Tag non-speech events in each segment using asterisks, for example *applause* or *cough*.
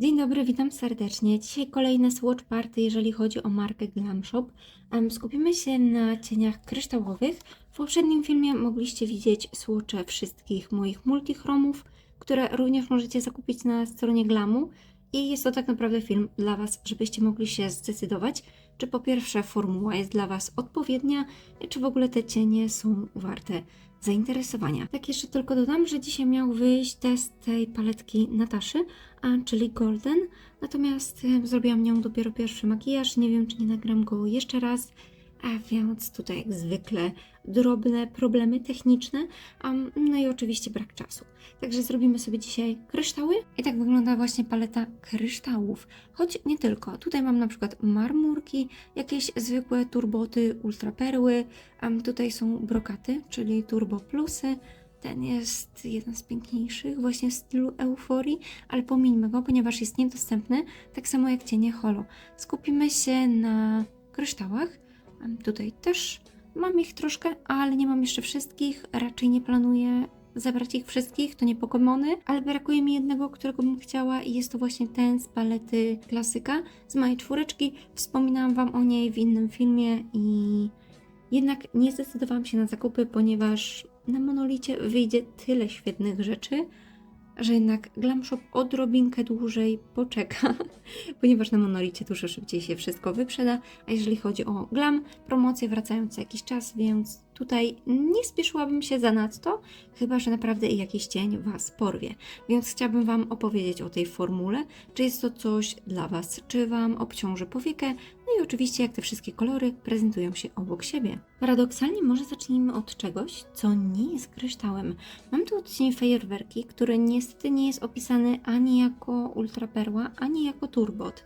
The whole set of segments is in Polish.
Dzień dobry, witam serdecznie. Dzisiaj kolejne Swatch Party, jeżeli chodzi o markę Glam Shop. Skupimy się na cieniach kryształowych. W poprzednim filmie mogliście widzieć swatche wszystkich moich multichromów, które również możecie zakupić na stronie Glamu. I jest to tak naprawdę film dla Was, żebyście mogli się zdecydować, czy po pierwsze formuła jest dla Was odpowiednia, czy w ogóle te cienie są warte zainteresowania. Tak jeszcze tylko dodam, że dzisiaj miał wyjść test tej paletki Nataszy, a, czyli Golden, natomiast e, zrobiłam nią dopiero pierwszy makijaż, nie wiem czy nie nagram go jeszcze raz, a więc tutaj jak zwykle drobne problemy techniczne, um, no i oczywiście brak czasu. Także zrobimy sobie dzisiaj kryształy i tak wygląda właśnie paleta kryształów. Choć nie tylko. Tutaj mam na przykład marmurki, jakieś zwykłe turboty, ultraperły, um, tutaj są brokaty, czyli turbo plusy. Ten jest jeden z piękniejszych, właśnie w stylu euforii, ale pomińmy go, ponieważ jest niedostępny, tak samo jak cienie holo. Skupimy się na kryształach. Tutaj też mam ich troszkę, ale nie mam jeszcze wszystkich. Raczej nie planuję zebrać ich wszystkich, to nie Pokemony, ale brakuje mi jednego, którego bym chciała i jest to właśnie ten z palety klasyka, z mojej czwóreczki. Wspominałam Wam o niej w innym filmie i jednak nie zdecydowałam się na zakupy, ponieważ na monolicie wyjdzie tyle świetnych rzeczy, że jednak Glam Shop odrobinkę dłużej poczeka, *laughs* ponieważ na monolicie dużo szybciej się wszystko wyprzeda, a jeżeli chodzi o Glam, promocje wracają co jakiś czas, więc tutaj nie spieszyłabym się zanadto, chyba że naprawdę jakiś cień Was porwie. Więc chciałabym Wam opowiedzieć o tej formule, czy jest to coś dla Was, czy Wam obciąży powiekę, oczywiście jak te wszystkie kolory prezentują się obok siebie. Paradoksalnie może zacznijmy od czegoś, co nie jest kryształem. Mam tu odcień fajerwerki, który niestety nie jest opisany ani jako ultraperła, ani jako turbot.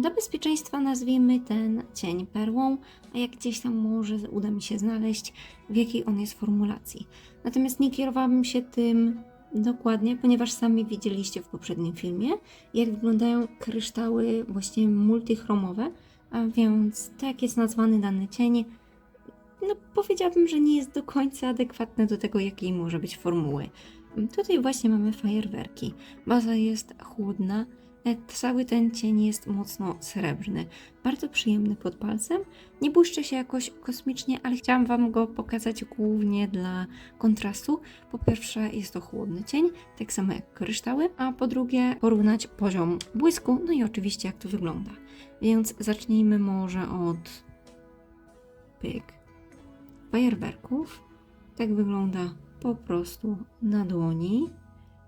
Dla bezpieczeństwa nazwijmy ten cień perłą, a jak gdzieś tam może uda mi się znaleźć, w jakiej on jest formulacji. Natomiast nie kierowałabym się tym dokładnie, ponieważ sami widzieliście w poprzednim filmie, jak wyglądają kryształy właśnie multichromowe, a więc tak jest nazwany dany cień, no powiedziałabym, że nie jest do końca adekwatny do tego, jakiej może być formuły. Tutaj właśnie mamy fajerwerki. Baza jest chłodna, e, cały ten cień jest mocno srebrny. Bardzo przyjemny pod palcem. Nie błyszczy się jakoś kosmicznie, ale chciałam Wam go pokazać głównie dla kontrastu. Po pierwsze jest to chłodny cień, tak samo jak kryształy, a po drugie porównać poziom błysku, no i oczywiście jak to wygląda. Więc zacznijmy może od pyk fajerwerków. Tak wygląda po prostu na dłoni.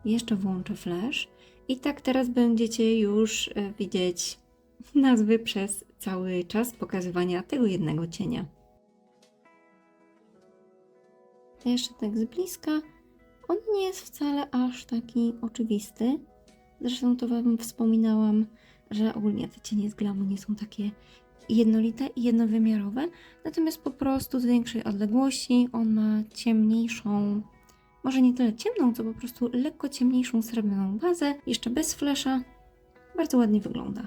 Jeszcze włączę flash. I tak teraz będziecie już e, widzieć *laughs* nazwy przez cały czas pokazywania tego jednego cienia. Jeszcze tak z bliska. On nie jest wcale aż taki oczywisty. Zresztą to Wam wspominałam, że ogólnie te cienie z glamu nie są takie jednolite i jednowymiarowe, natomiast po prostu z większej odległości on ma ciemniejszą, może nie tyle ciemną, co po prostu lekko ciemniejszą srebrną bazę, jeszcze bez flesza. Bardzo ładnie wygląda.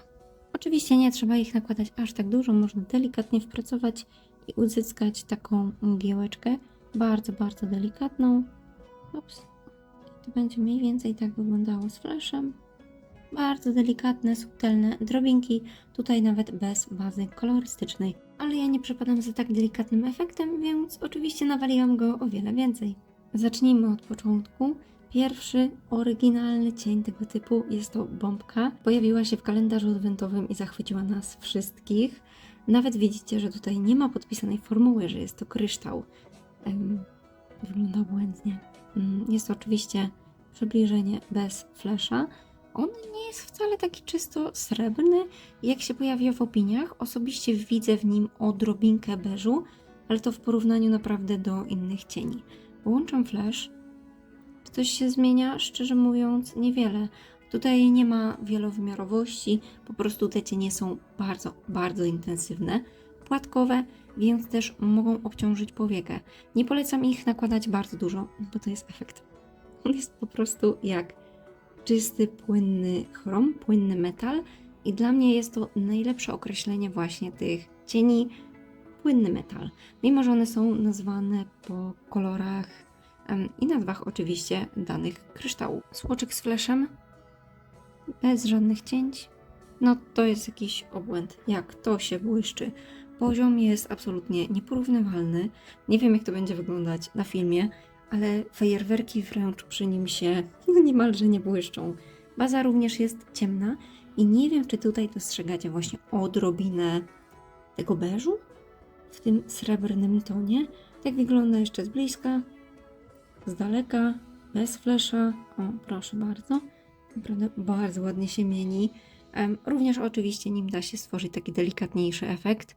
Oczywiście nie trzeba ich nakładać aż tak dużo, można delikatnie wpracować i uzyskać taką mgiełeczkę, bardzo, bardzo delikatną. Ups. To będzie mniej więcej tak wyglądało z flashem. Bardzo delikatne, subtelne drobinki, tutaj nawet bez bazy kolorystycznej. Ale ja nie przepadam za tak delikatnym efektem, więc oczywiście nawaliłam go o wiele więcej. Zacznijmy od początku. Pierwszy oryginalny cień tego typu jest to bombka. Pojawiła się w kalendarzu adwentowym i zachwyciła nas wszystkich. Nawet widzicie, że tutaj nie ma podpisanej formuły, że jest to kryształ. Em, wygląda błędnie. Mm, Jest to oczywiście przybliżenie bez flesza. On nie jest wcale taki czysto srebrny, jak się pojawia w opiniach. Osobiście widzę w nim odrobinkę beżu, ale to w porównaniu naprawdę do innych cieni. Włączam flash. Czy coś się zmienia? Szczerze mówiąc, niewiele. Tutaj nie ma wielowymiarowości, po prostu te cienie są bardzo, bardzo intensywne, płatkowe, więc też mogą obciążyć powiekę. Nie polecam ich nakładać bardzo dużo, bo to jest efekt. On jest po prostu jak czysty, płynny chrom, płynny metal i dla mnie jest to najlepsze określenie właśnie tych cieni płynny metal. Mimo, że one są nazwane po kolorach i nazwach oczywiście danych kryształów. Słoczyk z flashem bez żadnych cięć. No to jest jakiś obłęd. Jak to się błyszczy. Poziom jest absolutnie nieporównywalny. Nie wiem, jak to będzie wyglądać na filmie, ale fajerwerki wręcz przy nim się *laughs* niemalże nie błyszczą. Baza również jest ciemna i nie wiem, czy tutaj dostrzegacie właśnie odrobinę tego beżu w tym srebrnym tonie. Tak wygląda jeszcze z bliska, z daleka, bez flesza. O, proszę bardzo. Naprawdę bardzo ładnie się mieni. Również oczywiście nim da się stworzyć taki delikatniejszy efekt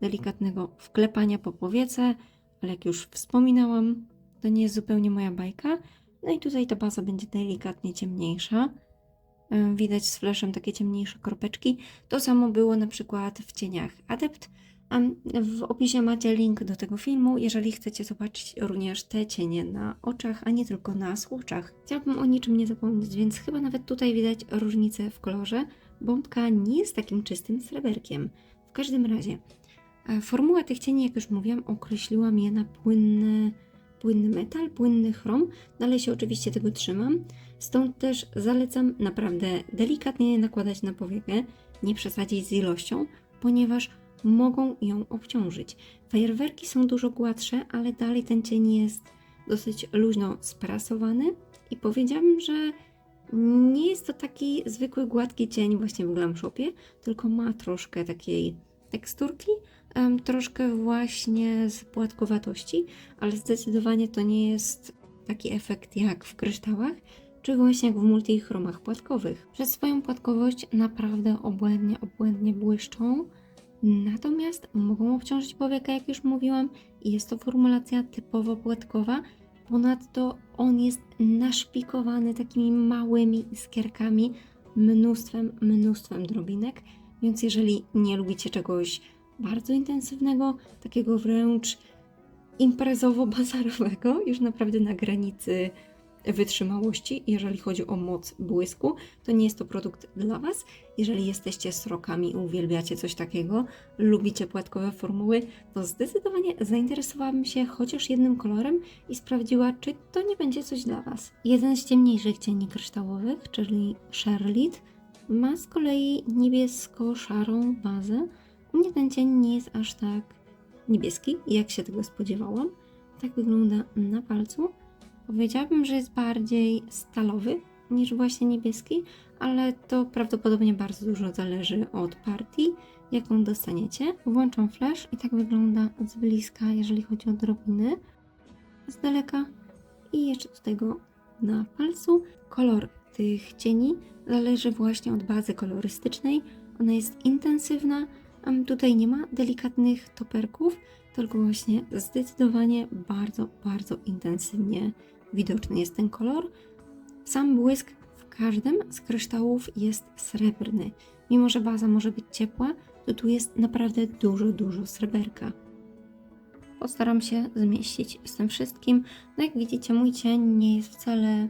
delikatnego wklepania po powiece, ale jak już wspominałam, to nie jest zupełnie moja bajka. No i tutaj ta baza będzie delikatnie ciemniejsza. Em, Widać z flashem takie ciemniejsze kropeczki. To samo było na przykład w cieniach Adept. W opisie macie link do tego filmu, jeżeli chcecie zobaczyć również te cienie na oczach, a nie tylko na słoczach. Chciałabym o niczym nie zapomnieć, więc chyba nawet tutaj widać różnicę w kolorze. Bombka nie jest takim czystym sreberkiem. W każdym razie, e, formuła tych cieni, jak już mówiłam, określiłam je na płynny, płynny metal, płynny chrom. Dalej się oczywiście tego trzymam. Stąd też zalecam naprawdę delikatnie nakładać na powiekę, nie przesadzić z ilością, ponieważ mogą ją obciążyć. Fajerwerki są dużo gładsze, ale dalej ten cień jest dosyć luźno sprasowany i powiedziałabym, że nie jest to taki zwykły gładki cień właśnie w Glam Shopie, tylko ma troszkę takiej teksturki, troszkę właśnie z płatkowatości, ale zdecydowanie to nie jest taki efekt jak w kryształach, czy właśnie jak w multichromach płatkowych. Przez swoją płatkowość naprawdę obłędnie, obłędnie błyszczą. Natomiast mogą obciążyć powiekę, jak już mówiłam, jest to formulacja typowo płatkowa. Ponadto on jest naszpikowany takimi małymi iskierkami, mnóstwem, mnóstwem drobinek. Więc jeżeli nie lubicie czegoś bardzo intensywnego, takiego wręcz imprezowo-bazarowego, już naprawdę na granicy wytrzymałości, jeżeli chodzi o moc błysku, to nie jest to produkt dla Was. Jeżeli jesteście srokami i uwielbiacie coś takiego, lubicie płatkowe formuły, to zdecydowanie zainteresowałabym się chociaż jednym kolorem i sprawdziła, czy to nie będzie coś dla Was. Jeden z ciemniejszych cieni kryształowych, czyli Sherlit, ma z kolei niebiesko-szarą bazę. U mnie ten cień nie jest aż tak niebieski, jak się tego spodziewałam. Tak wygląda na palcu. Powiedziałabym, że jest bardziej stalowy niż właśnie niebieski, ale to prawdopodobnie bardzo dużo zależy od partii, jaką dostaniecie. Włączam flash i tak wygląda z bliska, jeżeli chodzi o drobiny, z daleka i jeszcze do tego na palcu. Kolor tych cieni zależy właśnie od bazy kolorystycznej. Ona jest intensywna, tutaj nie ma delikatnych toperków, tylko właśnie zdecydowanie bardzo, bardzo intensywnie widoczny jest ten kolor. Sam błysk w każdym z kryształów jest srebrny. Mimo, że baza może być ciepła, to tu jest naprawdę dużo, dużo sreberka. Postaram się zmieścić z tym wszystkim. No jak widzicie, mój cień nie jest wcale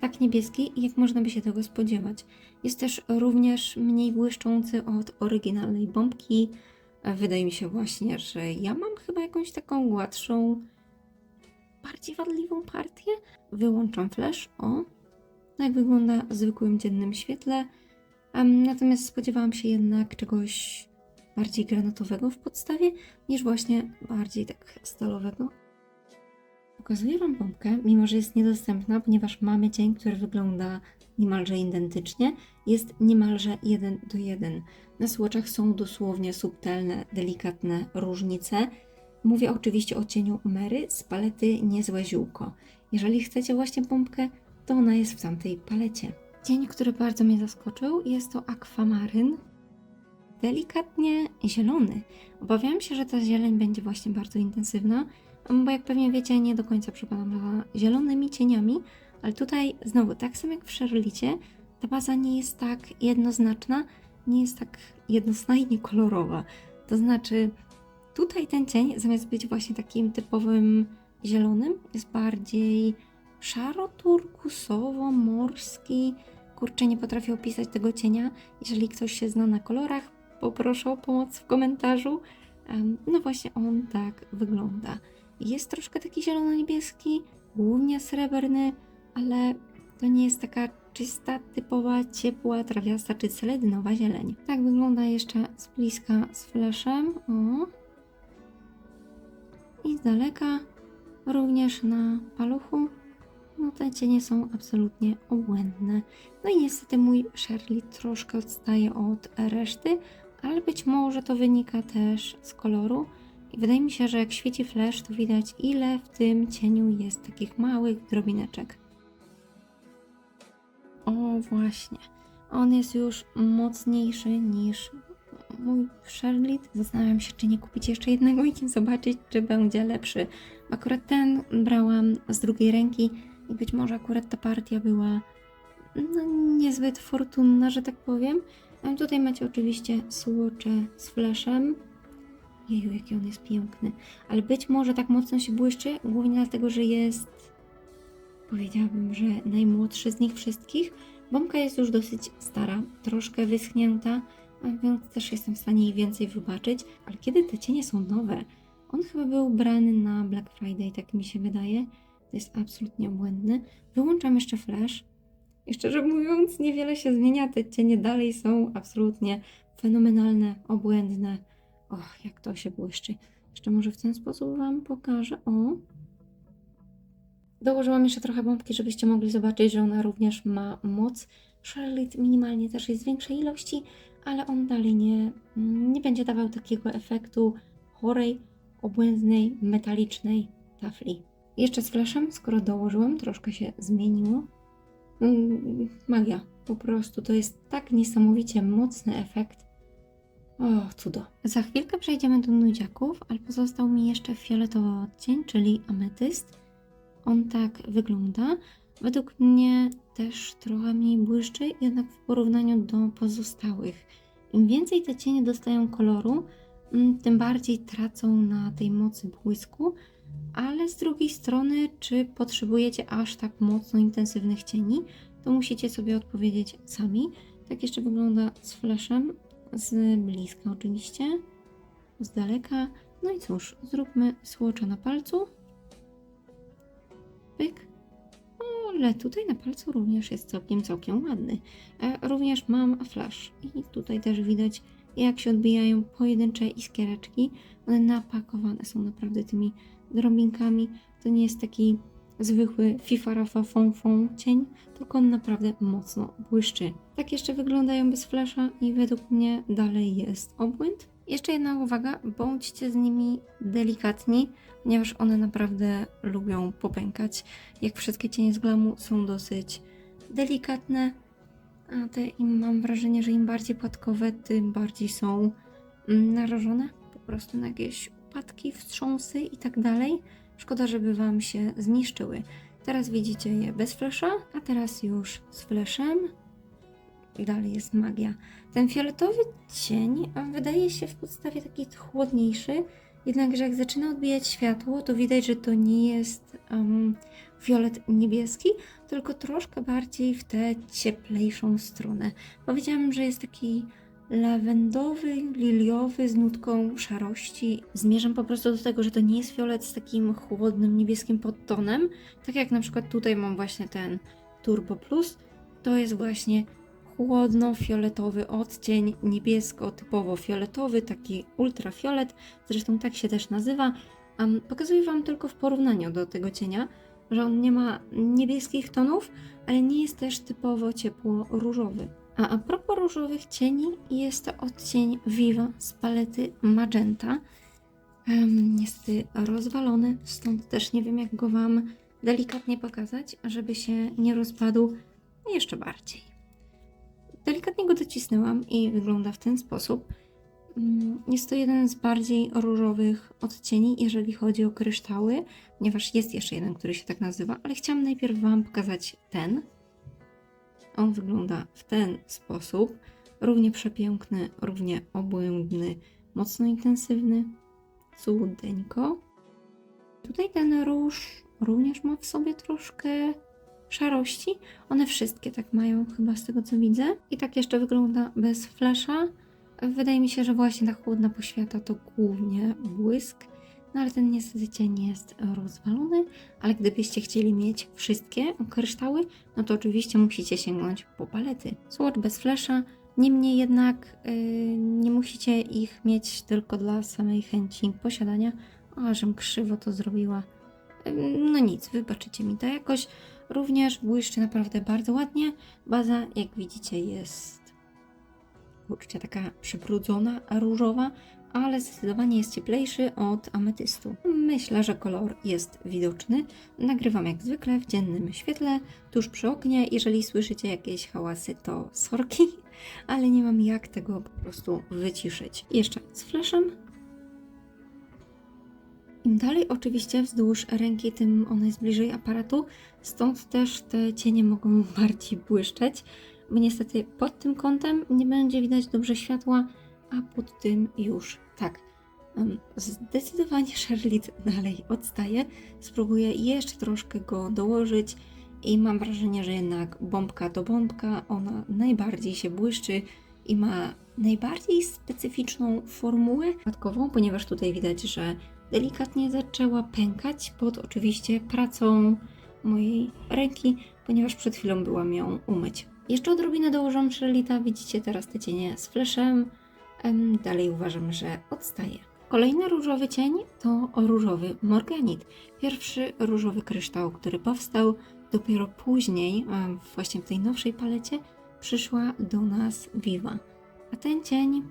tak niebieski, jak można by się tego spodziewać. Jest też również mniej błyszczący od oryginalnej bombki. Wydaje mi się właśnie, że ja mam chyba jakąś taką gładszą, bardziej wadliwą partię. Wyłączam flash. O, jak wygląda w zwykłym dziennym świetle. Natomiast spodziewałam się jednak czegoś bardziej granatowego w podstawie, niż właśnie bardziej tak stalowego. Pokazuję Wam bombkę, mimo że jest niedostępna, ponieważ mamy cień, który wygląda niemalże identycznie. Jest niemalże jeden do jeden. Na słoczach są dosłownie subtelne, delikatne różnice. Mówię oczywiście o cieniu Mary z palety Niezłe Ziółko. Jeżeli chcecie właśnie bombkę, to ona jest w tamtej palecie. Cień, który bardzo mnie zaskoczył, jest to akwamaryn. Delikatnie zielony. Obawiałam się, że ta zieleń będzie właśnie bardzo intensywna, bo jak pewnie wiecie, nie do końca przypadam za zielonymi cieniami, ale tutaj znowu, tak samo jak w Sherlicie, ta baza nie jest tak jednoznaczna, nie jest tak jednoznacznie kolorowa. To znaczy, tutaj ten cień, zamiast być właśnie takim typowym zielonym, jest bardziej szaro-turkusowo-morski. Kurczę, nie potrafię opisać tego cienia. Jeżeli ktoś się zna na kolorach, poproszę o pomoc w komentarzu. No właśnie on tak wygląda. Jest troszkę taki zielono-niebieski, głównie srebrny, ale to nie jest taka czysta, typowa, ciepła, trawiasta czy celedynowa zieleń. Tak wygląda jeszcze z bliska z flashem. O. I z daleka również na paluchu. No te cienie są absolutnie obłędne. No i niestety mój Shirley troszkę odstaje od reszty, ale być może to wynika też z koloru. I wydaje mi się, że jak świeci flash, to widać ile w tym cieniu jest takich małych drobineczek. O właśnie, on jest już mocniejszy niż mój Sherlit. Zastanawiam się, czy nie kupić jeszcze jednego i zobaczyć, czy będzie lepszy. Akurat ten brałam z drugiej ręki i być może akurat ta partia była no, niezbyt fortunna, że tak powiem. A tutaj macie oczywiście słocze z flashem. Jeju, jaki on jest piękny. Ale być może tak mocno się błyszczy, głównie dlatego, że jest, powiedziałabym, że najmłodszy z nich wszystkich. Bombka jest już dosyć stara, troszkę wyschnięta, więc też jestem w stanie jej więcej wybaczyć. Ale kiedy te cienie są nowe, on chyba był brany na Black Friday, tak mi się wydaje. To jest absolutnie obłędny. Wyłączam jeszcze flash. I szczerze mówiąc, niewiele się zmienia. Te cienie dalej są absolutnie fenomenalne, obłędne. Och, jak to się błyszczy. Jeszcze może w ten sposób Wam pokażę. O! Dołożyłam jeszcze trochę bombki, żebyście mogli zobaczyć, że ona również ma moc. Charlotte minimalnie też jest z większej ilości, ale on dalej nie, nie będzie dawał takiego efektu chorej, obłędnej, metalicznej tafli. Jeszcze z flashem, skoro dołożyłam, troszkę się zmieniło. Mm, Magia, po prostu to jest tak niesamowicie mocny efekt. O, cudo. Za chwilkę przejdziemy do nudziaków, ale pozostał mi jeszcze fioletowy odcień, czyli ametyst. On tak wygląda. Według mnie też trochę mniej błyszczy, jednak w porównaniu do pozostałych. Im więcej te cienie dostają koloru, mm, tym bardziej tracą na tej mocy błysku, ale z drugiej strony, czy potrzebujecie aż tak mocno intensywnych cieni, to musicie sobie odpowiedzieć sami. Tak jeszcze wygląda z flashem, z bliska oczywiście, z daleka. No i cóż, zróbmy słocza na palcu. Pyk. Ale tutaj na palcu również jest całkiem, całkiem ładny. E, również mam flash i tutaj też widać jak się odbijają pojedyncze iskiereczki. One napakowane są naprawdę tymi drobinkami. To nie jest taki zwykły FIFA Rafa cień, tylko on naprawdę mocno błyszczy. Tak jeszcze wyglądają bez flasha i według mnie dalej jest obłęd. Jeszcze jedna uwaga, bądźcie z nimi delikatni, ponieważ one naprawdę lubią popękać. Jak wszystkie cienie z glamu są dosyć delikatne, a te im mam wrażenie, że im bardziej płatkowe, tym bardziej są narażone po prostu na jakieś upadki, wstrząsy i tak dalej. Szkoda, żeby Wam się zniszczyły. Teraz widzicie je bez flesza, a teraz już z fleszem. Dalej jest magia. Ten fioletowy cień wydaje się w podstawie taki chłodniejszy, jednakże jak zaczyna odbijać światło, to widać, że to nie jest um, fiolet niebieski, tylko troszkę bardziej w tę cieplejszą stronę. Powiedziałam, że jest taki lawendowy, liliowy z nutką szarości. Zmierzam po prostu do tego, że to nie jest fiolet z takim chłodnym niebieskim podtonem, tak jak na przykład tutaj mam właśnie ten Turbo Plus. To jest właśnie chłodno-fioletowy odcień, niebiesko-typowo fioletowy, taki ultrafiolet, zresztą tak się też nazywa. Um, pokazuję Wam tylko w porównaniu do tego cienia, że on nie ma niebieskich tonów, ale nie jest też typowo ciepło-różowy. A a propos różowych cieni, jest to odcień Viva z palety Magenta. Um, niestety rozwalony, stąd też nie wiem jak go Wam delikatnie pokazać, żeby się nie rozpadł jeszcze bardziej. Delikatnie go docisnęłam i wygląda w ten sposób. Mm, Jest to jeden z bardziej różowych odcieni, jeżeli chodzi o kryształy, ponieważ jest jeszcze jeden, który się tak nazywa, ale chciałam najpierw Wam pokazać ten. On wygląda w ten sposób. Równie przepiękny, równie obłędny, mocno intensywny. Cudeńko. Tutaj ten róż również ma w sobie troszkę szarości. One wszystkie tak mają, chyba z tego co widzę. I tak jeszcze wygląda bez flesza. Wydaje mi się, że właśnie ta chłodna poświata to głównie błysk. No ale ten niestety cień jest rozwalony, ale gdybyście chcieli mieć wszystkie kryształy, no to oczywiście musicie sięgnąć po palety. Swatch bez flesza, niemniej jednak yy, nie musicie ich mieć tylko dla samej chęci posiadania. O, żem krzywo to zrobiła. Ym, No nic, wybaczycie mi to jakoś. Również błyszczy naprawdę bardzo ładnie. Baza, jak widzicie, jest kurczę, taka przybrudzona, różowa, ale zdecydowanie jest cieplejszy od ametystu. Myślę, że kolor jest widoczny. Nagrywam jak zwykle w dziennym świetle, tuż przy oknie. Jeżeli słyszycie jakieś hałasy, to sorki, *laughs* ale nie mam jak tego po prostu wyciszyć. Jeszcze z flashem. Im dalej oczywiście wzdłuż ręki, tym ona jest bliżej aparatu, stąd też te cienie mogą *laughs* bardziej błyszczeć, niestety pod tym kątem nie będzie widać dobrze światła, a pod tym już tak. Zdecydowanie Sherlit dalej odstaje. Spróbuję jeszcze troszkę go dołożyć i mam wrażenie, że jednak bombka to bombka, ona najbardziej się błyszczy i ma najbardziej specyficzną formułę dodatkową, ponieważ tutaj widać, że delikatnie zaczęła pękać pod oczywiście pracą mojej ręki, ponieważ przed chwilą byłam ją umyć. Jeszcze odrobinę dołożam Sherlita, widzicie teraz te cienie z flashem, Em, Dalej uważam, że odstaje. Kolejny różowy cień to różowy morganit. Pierwszy różowy kryształ, który powstał dopiero później, em, właśnie w tej nowszej palecie, przyszła do nas Viva. A ten cień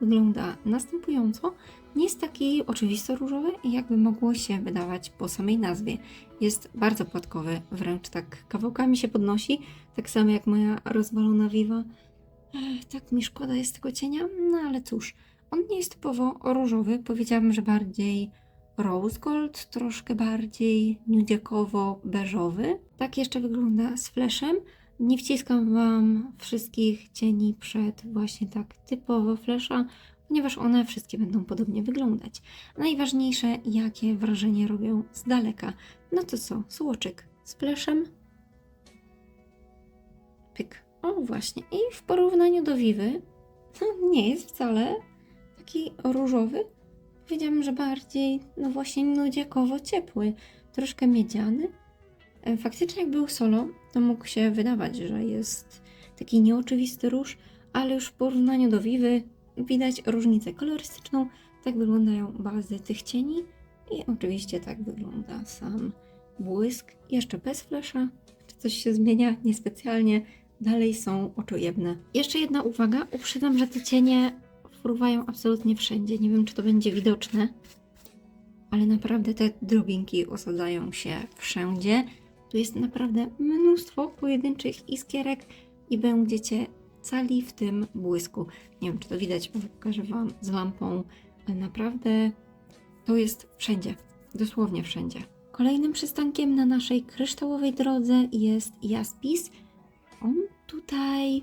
wygląda następująco. Nie jest taki oczywisto różowy, jakby mogło się wydawać po samej nazwie. Jest bardzo płatkowy, wręcz tak kawałkami się podnosi, tak samo jak moja rozwalona Viva. Tak mi szkoda jest tego cienia, no ale cóż, on nie jest typowo różowy, powiedziałabym, że bardziej rose gold, troszkę bardziej nudziakowo-beżowy. Tak jeszcze wygląda z flashem. Nie wciskam Wam wszystkich cieni przed właśnie tak typowo flasha, ponieważ one wszystkie będą podobnie wyglądać. Najważniejsze, jakie wrażenie robią z daleka. No to co, słoczyk z flashem? Pyk. O, właśnie. I w porównaniu do Vivy nie jest wcale taki różowy. Powiedziałam, że bardziej, no właśnie, nudziakowo ciepły. Troszkę miedziany. E, Faktycznie jak był solo, to mógł się wydawać, że jest taki nieoczywisty róż, ale już w porównaniu do Vivy widać różnicę kolorystyczną. Tak wyglądają bazy tych cieni i oczywiście tak wygląda sam błysk. Jeszcze bez flesza. Czy coś się zmienia? Niespecjalnie dalej są oczojebne. Jeszcze jedna uwaga, uprzedzam, że te cienie fruwają absolutnie wszędzie. Nie wiem, czy to będzie widoczne, ale naprawdę te drobinki osadzają się wszędzie. Tu jest naprawdę mnóstwo pojedynczych iskierek i będziecie cali w tym błysku. Nie wiem, czy to widać, bo pokażę Wam z lampą. Naprawdę to jest wszędzie, dosłownie wszędzie. Kolejnym przystankiem na naszej kryształowej drodze jest jaspis. On tutaj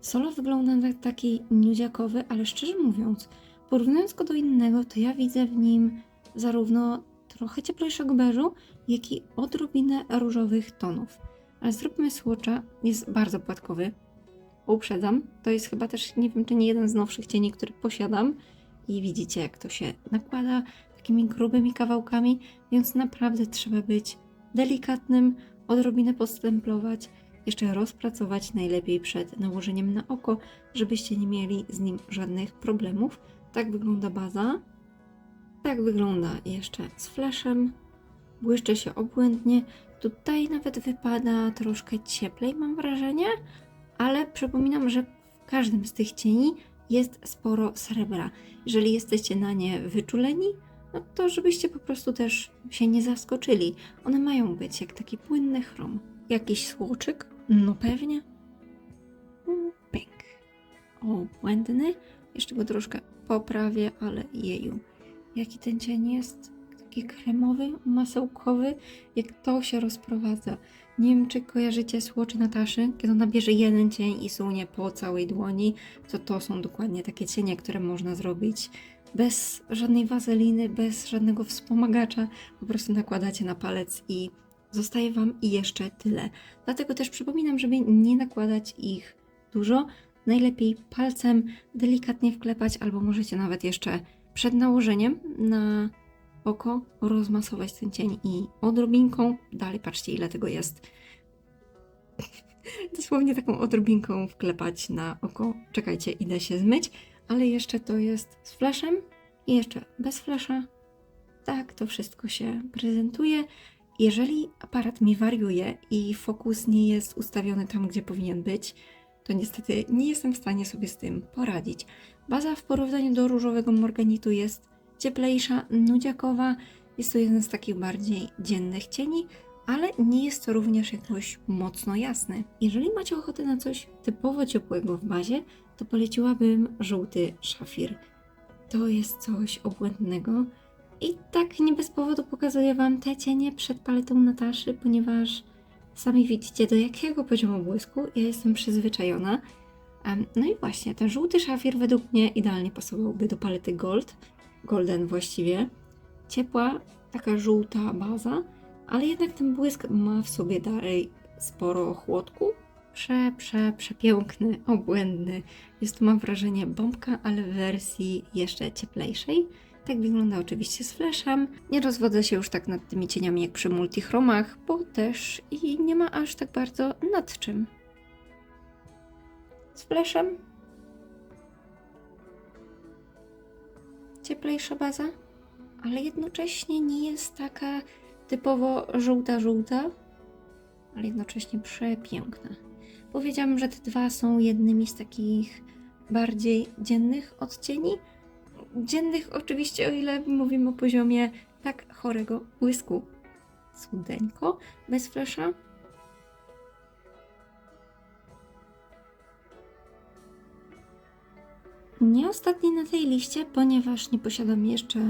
solo wygląda na taki nudziakowy, ale szczerze mówiąc, porównując go do innego, to ja widzę w nim zarówno trochę cieplejszego beżu, jak i odrobinę różowych tonów. Ale zróbmy słocza, jest bardzo płatkowy. Uprzedzam, to jest chyba też, nie wiem czy nie jeden z nowszych cieni, który posiadam. I widzicie jak to się nakłada takimi grubymi kawałkami, więc naprawdę trzeba być delikatnym, odrobinę postemplować, jeszcze rozpracować najlepiej przed nałożeniem na oko, żebyście nie mieli z nim żadnych problemów. Tak wygląda baza. Tak wygląda jeszcze z flashem. Błyszczy się obłędnie. Tutaj nawet wypada troszkę cieplej, mam wrażenie, ale przypominam, że w każdym z tych cieni jest sporo srebra. Jeżeli jesteście na nie wyczuleni, no to żebyście po prostu też się nie zaskoczyli. One mają być jak taki płynny chrom. Jakiś słoczyk? No pewnie. Mm, Pyk. O, błędny. Jeszcze go troszkę poprawię, ale jeju. Jaki ten cień jest? Taki kremowy, masełkowy. Jak to się rozprowadza. Nie wiem, czy kojarzycie słoczy Nataszy, kiedy ona bierze jeden cień i sunie po całej dłoni, to to są dokładnie takie cienie, które można zrobić bez żadnej wazeliny, bez żadnego wspomagacza. Po prostu nakładacie na palec i zostaje Wam jeszcze tyle. Dlatego też przypominam, żeby nie nakładać ich dużo. Najlepiej palcem delikatnie wklepać, albo możecie nawet jeszcze przed nałożeniem na oko, rozmasować ten cień i odrobinką, dalej patrzcie ile tego jest, *laughs* dosłownie taką odrobinką wklepać na oko. Czekajcie, idę się zmyć, ale jeszcze to jest z flashem i jeszcze bez flasha. Tak, to wszystko się prezentuje. Jeżeli aparat mi wariuje i fokus nie jest ustawiony tam, gdzie powinien być, to niestety nie jestem w stanie sobie z tym poradzić. Baza w porównaniu do różowego morganitu jest cieplejsza, nudziakowa. Jest to jeden z takich bardziej dziennych cieni, ale nie jest to również jakoś mocno jasny. Jeżeli macie ochotę na coś typowo ciepłego w bazie, to poleciłabym żółty szafir. To jest coś obłędnego. I tak nie bez powodu pokazuję Wam te cienie przed paletą Nataszy, ponieważ sami widzicie do jakiego poziomu błysku ja jestem przyzwyczajona. No i właśnie, ten żółty szafir według mnie idealnie pasowałby do palety Gold, Golden właściwie. Ciepła, taka żółta baza, ale jednak ten błysk ma w sobie dalej sporo chłodku. Prze, prze, przepiękny, obłędny. Jest to, mam wrażenie, bombka, ale w wersji jeszcze cieplejszej. Tak wygląda oczywiście z flashem. Nie rozwodzę się już tak nad tymi cieniami jak przy multichromach, bo też i nie ma aż tak bardzo nad czym. Z flashem cieplejsza baza, ale jednocześnie nie jest taka typowo żółta-żółta, ale jednocześnie przepiękna. Powiedziałabym, że te dwa są jednymi z takich bardziej dziennych odcieni. Dziennych oczywiście, o ile mówimy o poziomie tak chorego błysku. Cudeńko, bez flesza. Nie ostatni na tej liście, ponieważ nie posiadam jeszcze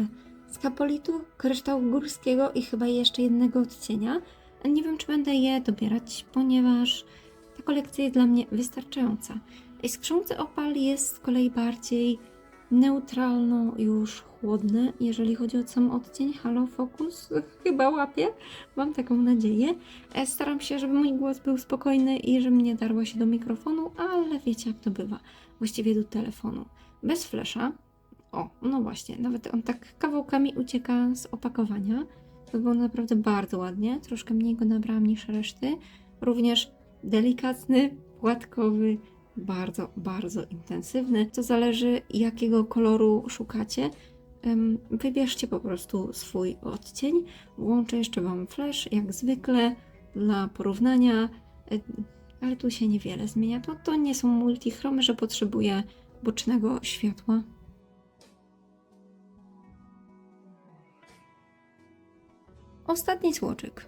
skapolitu, kryształu górskiego i chyba jeszcze jednego odcienia. Nie wiem, czy będę je dobierać, ponieważ ta kolekcja jest dla mnie wystarczająca. Skrzący opal jest z kolei bardziej neutralno już chłodny, jeżeli chodzi o sam odcień Halo Focus. *laughs* Chyba łapię, mam taką nadzieję. E, Staram się, żeby mój głos był spokojny i żebym nie darła się do mikrofonu, ale wiecie jak to bywa. Właściwie do telefonu. Bez flesza. O, no właśnie, nawet on tak kawałkami ucieka z opakowania. Wygląda naprawdę bardzo ładnie. Troszkę mniej go nabrałam niż reszty. Również delikatny, płatkowy, bardzo, bardzo intensywny. To zależy, jakiego koloru szukacie. Wybierzcie po prostu swój odcień. Włączę jeszcze Wam flash, jak zwykle, dla porównania, E, ale tu się niewiele zmienia. To, to nie są multichromy, że potrzebuję bocznego światła. Ostatni słoczyk.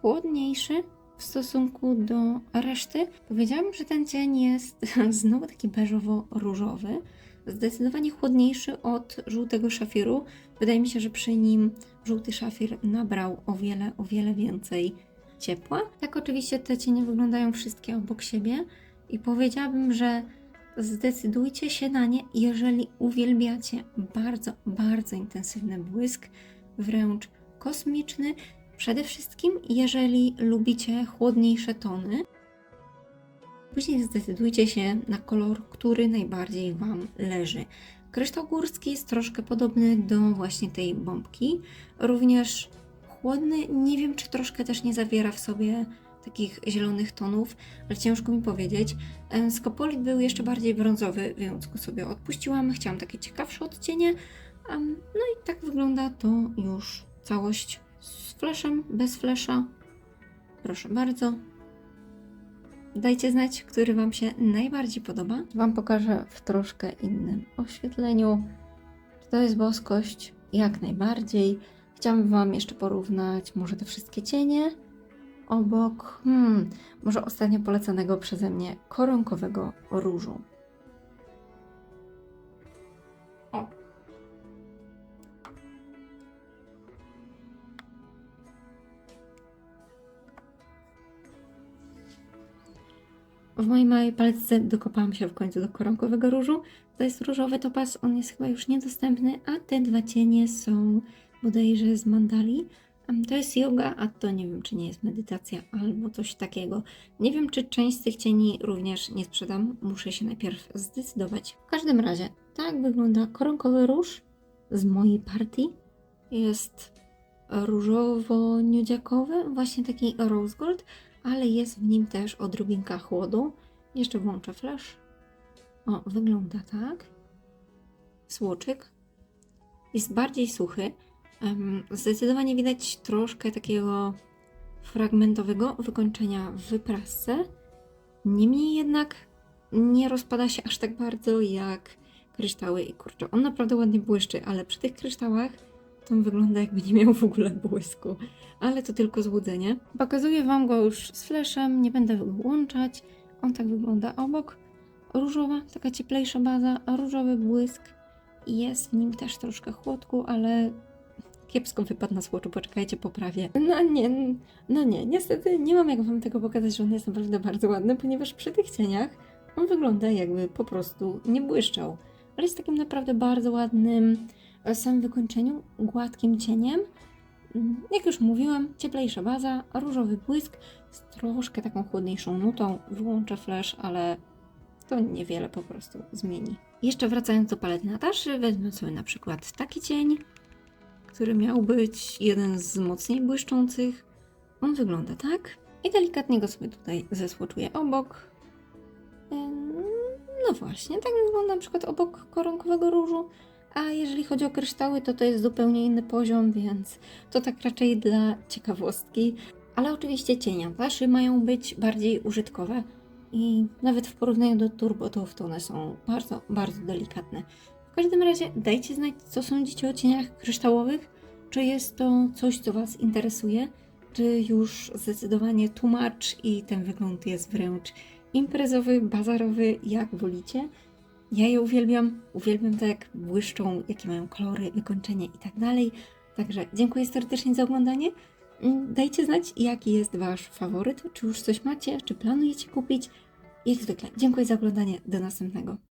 Chłodniejszy w stosunku do reszty. Powiedziałam, że ten cień jest *laughs* znowu taki beżowo-różowy. Zdecydowanie chłodniejszy od żółtego szafiru. Wydaje mi się, że przy nim żółty szafir nabrał o wiele, o wiele więcej ciepła. Tak oczywiście te cienie wyglądają wszystkie obok siebie i powiedziałabym, że zdecydujcie się na nie, jeżeli uwielbiacie bardzo, bardzo intensywny błysk, wręcz kosmiczny. Przede wszystkim, jeżeli lubicie chłodniejsze tony. Później zdecydujcie się na kolor, który najbardziej Wam leży. Kryształ górski jest troszkę podobny do właśnie tej bombki. Również chłodny, nie wiem czy troszkę też nie zawiera w sobie takich zielonych tonów, ale ciężko mi powiedzieć. Skopolit był jeszcze bardziej brązowy, więc go sobie odpuściłam. Chciałam takie ciekawsze odcienie. No i tak wygląda to już całość z flashem, bez flasha. Proszę bardzo. Dajcie znać, który Wam się najbardziej podoba. Wam pokażę w troszkę innym oświetleniu. Czy to jest boskość? Jak najbardziej. Chciałam Wam jeszcze porównać może te wszystkie cienie obok, hmm, może ostatnio polecanego przeze mnie koronkowego różu. W mojej małej paletce dokopałam się w końcu do koronkowego różu. To jest różowy topaz, on jest chyba już niedostępny, a te dwa cienie są bodajże z mandali. To jest yoga, a to nie wiem, czy nie jest medytacja albo coś takiego. Nie wiem, czy część z tych cieni również nie sprzedam. Muszę się najpierw zdecydować. W każdym razie, tak wygląda koronkowy róż z mojej partii. Jest różowo-nudziakowy, właśnie taki rose gold, ale jest w nim też odrobinka chłodu. Jeszcze włączę flash. O, wygląda tak. Słoczyk. Jest bardziej suchy. Zdecydowanie widać troszkę takiego fragmentowego wykończenia w prasce. Niemniej jednak nie rozpada się aż tak bardzo jak kryształy i kurczę. On naprawdę ładnie błyszczy, ale przy tych kryształach wygląda jakby nie miał w ogóle błysku. Ale to tylko złudzenie. Pokazuję Wam go już z flashem, nie będę go łączać. On tak wygląda obok. Różowa, taka cieplejsza baza, różowy błysk. Jest w nim też troszkę chłodku, ale kiepsko wypadł na słoczu, poczekajcie, poprawię. No nie, no nie, niestety nie mam jak Wam tego pokazać, że on jest naprawdę bardzo ładny, ponieważ przy tych cieniach on wygląda jakby po prostu nie błyszczał. Ale jest takim naprawdę bardzo ładnym, samym wykończeniu, gładkim cieniem. Mm, Jak już mówiłam, cieplejsza baza, różowy błysk z troszkę taką chłodniejszą nutą. Wyłączę flash, ale to niewiele po prostu zmieni. Jeszcze wracając do palety Nataszy, wezmę sobie na przykład taki cień, który miał być jeden z mocniej błyszczących. On wygląda tak. I delikatnie go sobie tutaj zesłoczuję obok. No właśnie, tak wygląda na przykład obok koronkowego różu. A jeżeli chodzi o kryształy, to to jest zupełnie inny poziom, więc to tak raczej dla ciekawostki. Ale oczywiście cienia wasze mają być bardziej użytkowe i nawet w porównaniu do turbo to one są bardzo, bardzo delikatne. W każdym razie dajcie znać, co sądzicie o cieniach kryształowych. Czy jest to coś, co Was interesuje? Czy już zdecydowanie tłumacz i ten wygląd jest wręcz imprezowy, bazarowy, jak wolicie? Ja je uwielbiam, uwielbiam tak jak błyszczą, jakie mają kolory, wykończenie i tak dalej. Także dziękuję serdecznie za oglądanie. Mm, Dajcie znać, jaki jest Wasz faworyt, czy już coś macie, czy planujecie kupić. Jak zwykle, dziękuję za oglądanie, do następnego.